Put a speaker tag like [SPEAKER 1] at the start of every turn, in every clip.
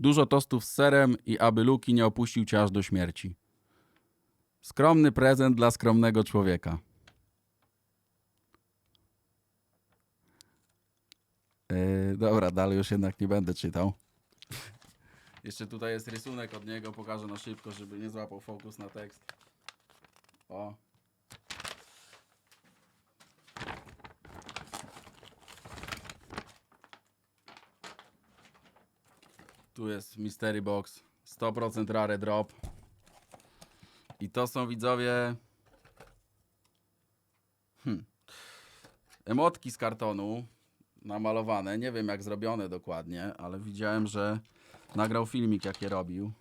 [SPEAKER 1] Dużo tostów z serem i aby Luki nie opuścił cię aż do śmierci. Skromny prezent dla skromnego człowieka. Yy, dobra, dalej już jednak nie będę czytał. Jeszcze tutaj jest rysunek od niego, pokażę na szybko, żeby nie złapał fokus na tekst. O. Tu jest Mystery Box. 100% rare drop. I to są widzowie. Hmm. Emotki z kartonu namalowane. Nie wiem jak zrobione dokładnie, ale widziałem, że nagrał filmik jak je robił.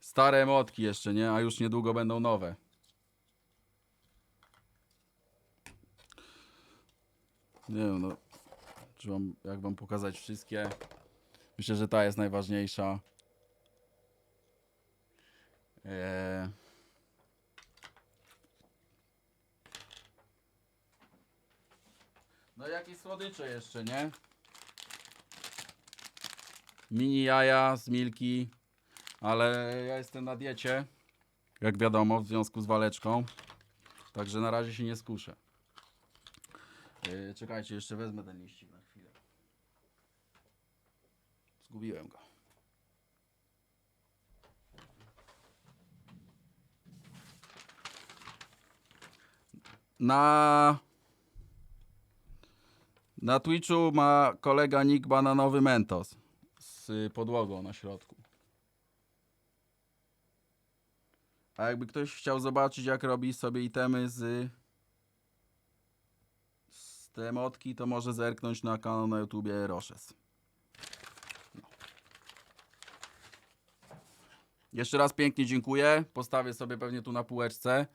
[SPEAKER 1] Stare emotki jeszcze, nie? A już niedługo będą nowe. Nie wiem, no. Czy jak wam pokazać wszystkie? Myślę, że ta jest najważniejsza. Eee... No jakieś słodycze jeszcze, nie? Mini jaja z Milki, ale ja jestem na diecie, jak wiadomo, w związku z waleczką. Także na razie się nie skuszę. Yy, czekajcie, jeszcze wezmę ten liścik na chwilę. Zgubiłem go. Na na Twitchu ma kolega Nick Bananowy Mentos z podłogą na środku. A jakby ktoś chciał zobaczyć, jak robi sobie itemy z, te to może zerknąć na kanał na YouTubie Roshes. No. Jeszcze raz pięknie dziękuję. Postawię sobie pewnie tu na półeczce.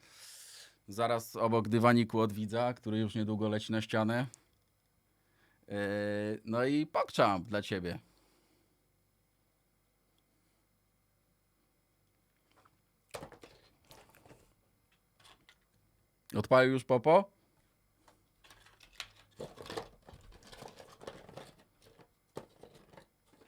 [SPEAKER 1] Zaraz obok dywaniku od widza, który już niedługo leci na ścianę. Yy, no i pokczam dla ciebie. Odpalił już Popo?